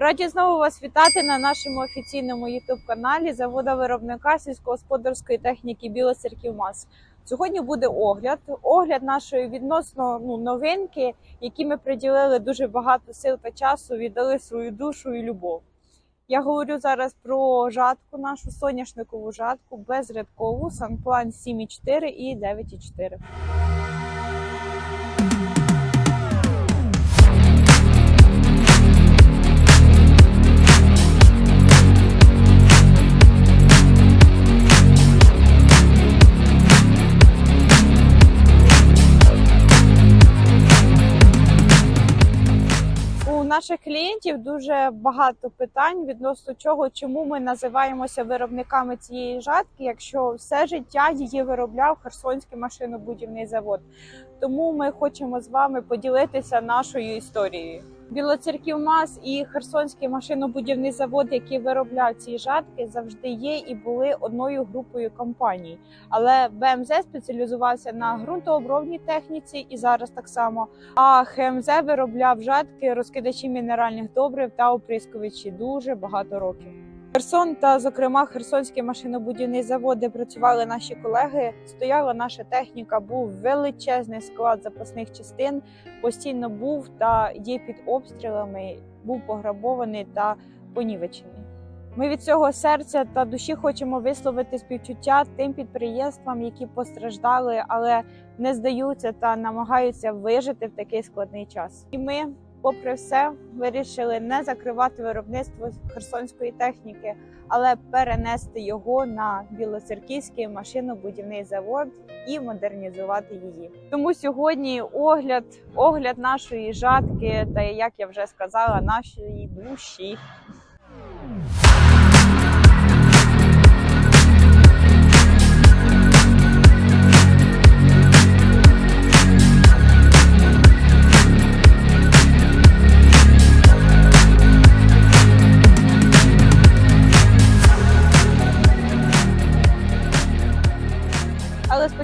Раді знову вас вітати на нашому офіційному youtube каналі завода виробника сільськогосподарської техніки Білоцерків МАЗ. Сьогодні буде огляд, огляд нашої відносно ну, новинки, які ми приділили дуже багато сил та часу, віддали свою душу і любов. Я говорю зараз про жатку, нашу соняшникову жатку безрядкову Санплан 7.4 і 9.4. наших клієнтів дуже багато питань відносно чого, чому ми називаємося виробниками цієї жатки, якщо все життя її виробляв Херсонський машинобудівний завод. Тому ми хочемо з вами поділитися нашою історією. Білоцерків МАЗ і Херсонський машинобудівний завод, які виробляв ці жатки, завжди є і були одною групою компаній. Але БМЗ спеціалізувався на ґрунтообробній техніці і зараз так само. А ХМЗ виробляв жатки, розкидачі мінеральних добрив та оприскувачі дуже багато років. Херсон та, зокрема, Херсонський машинобудівний завод, де працювали наші колеги, стояла наша техніка, був величезний склад запасних частин, постійно був та є під обстрілами, був пограбований та понівечений. Ми від цього серця та душі хочемо висловити співчуття тим підприємствам, які постраждали, але не здаються та намагаються вижити в такий складний час. І ми, попри все, вирішили не закривати виробництво херсонської техніки, але перенести його на Білоцерківський машинобудівний завод і модернізувати її. Тому сьогодні огляд, огляд нашої жатки, та як я вже сказала, нашої душі.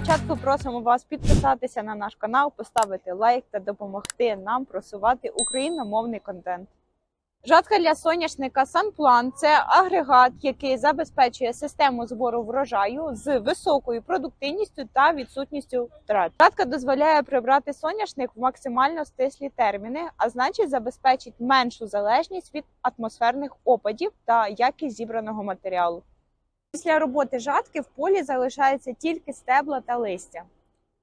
Але спочатку просимо вас підписатися на наш канал, поставити лайк та допомогти нам просувати україномовний контент. Жатка для соняшника Санплан це агрегат, який забезпечує систему збору врожаю з високою продуктивністю та відсутністю втрат. Жатка дозволяє прибрати соняшник в максимально стислі терміни, а значить забезпечить меншу залежність від атмосферних опадів та якість зібраного матеріалу. Після роботи жатки в полі залишаються тільки стебла та листя.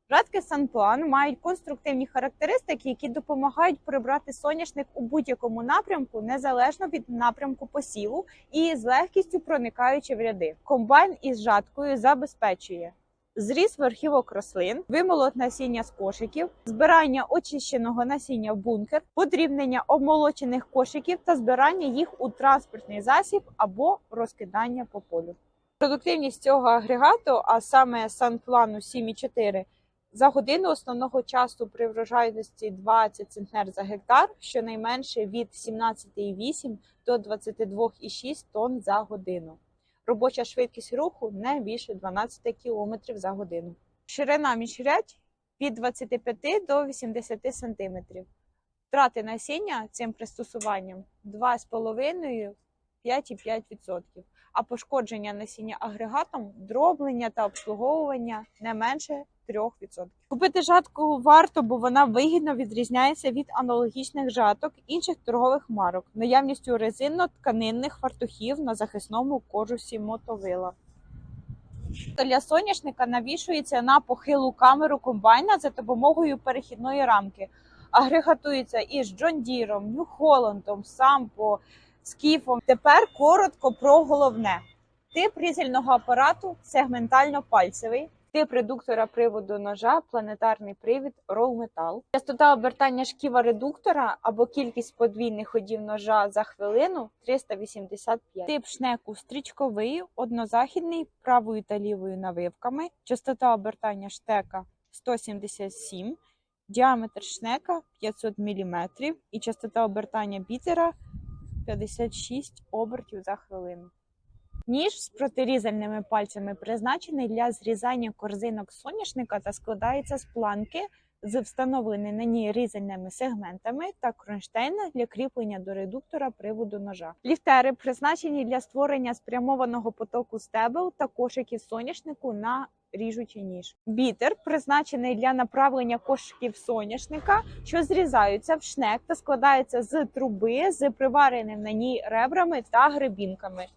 Жатки Санплан мають конструктивні характеристики, які допомагають прибрати соняшник у будь-якому напрямку, незалежно від напрямку посіву, і з легкістю проникаючи в ряди. Комбайн із жаткою забезпечує зріз верхівок рослин, вимолот насіння з кошиків, збирання очищеного насіння в бункер, подрібнення обмолочених кошиків та збирання їх у транспортний засіб або розкидання по полю. Продуктивність цього агрегату, а саме санплану 7,4, за годину основного часу при врожайності 20 центнер за гектар, щонайменше від 17,8 до 22,6 тонн за годину. Робоча швидкість руху не більше 12 км за годину. Ширина міжрядь від 25 до 80 см. Втрати насіння цим пристосуванням 2,5-5,5%, а пошкодження насіння агрегатом, дроблення та обслуговування не менше 3%. Купити жатку варто, бо вона вигідно відрізняється від аналогічних жаток інших торгових марок, наявністю резинно-тканинних фартухів на захисному кожусі мотовила. Для соняшника навішується на похилу камеру комбайна за допомогою перехідної рамки. Агрегатується із Джон Діром, Нью Холландом, Сампо, Скіфом. Тепер коротко про головне: тип різального апарату сегментально-пальцевий, тип редуктора приводу ножа, планетарний привід, рол метал, частота обертання шківа редуктора або кількість подвійних ходів ножа за хвилину 385. Тип шнеку стрічковий, однозахідний, правою та лівою навивками, частота обертання штека 177. Діаметр шнека 500 мм і частота обертання бітера 56 обертів за хвилину. Ніж з протирізальними пальцями призначений для зрізання корзинок соняшника та складається з планки з встановленими на ній різальними сегментами та кронштейна для кріплення до редуктора приводу ножа. Ліфтери призначені для створення спрямованого потоку стебел та кошиків соняшнику на ріжучий ніж. Бітер призначений для направлення кошиків соняшника, що зрізаються в шнек та складаються з труби з привареним на ній ребрами та гребінками.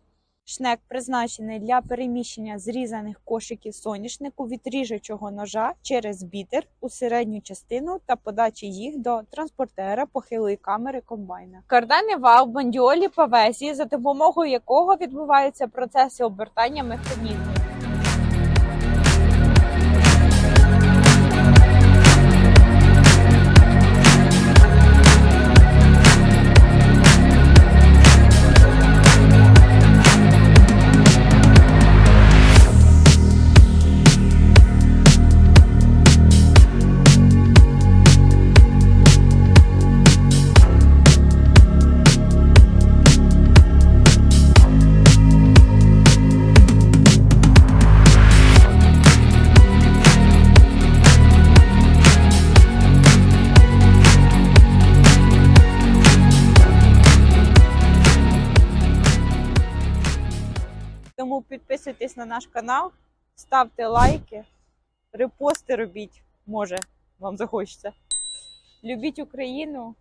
Шнек призначений для переміщення зрізаних кошиків соняшнику від ріжучого ножа через бітер у середню частину та подачі їх до транспортера похилої камери комбайна. Кардани вал бандіолі павезі, за допомогою якого відбуваються процеси обертання механізму. Тому підписуйтесь на наш канал, ставте лайки, репости робіть, може, вам захочеться. Любіть Україну,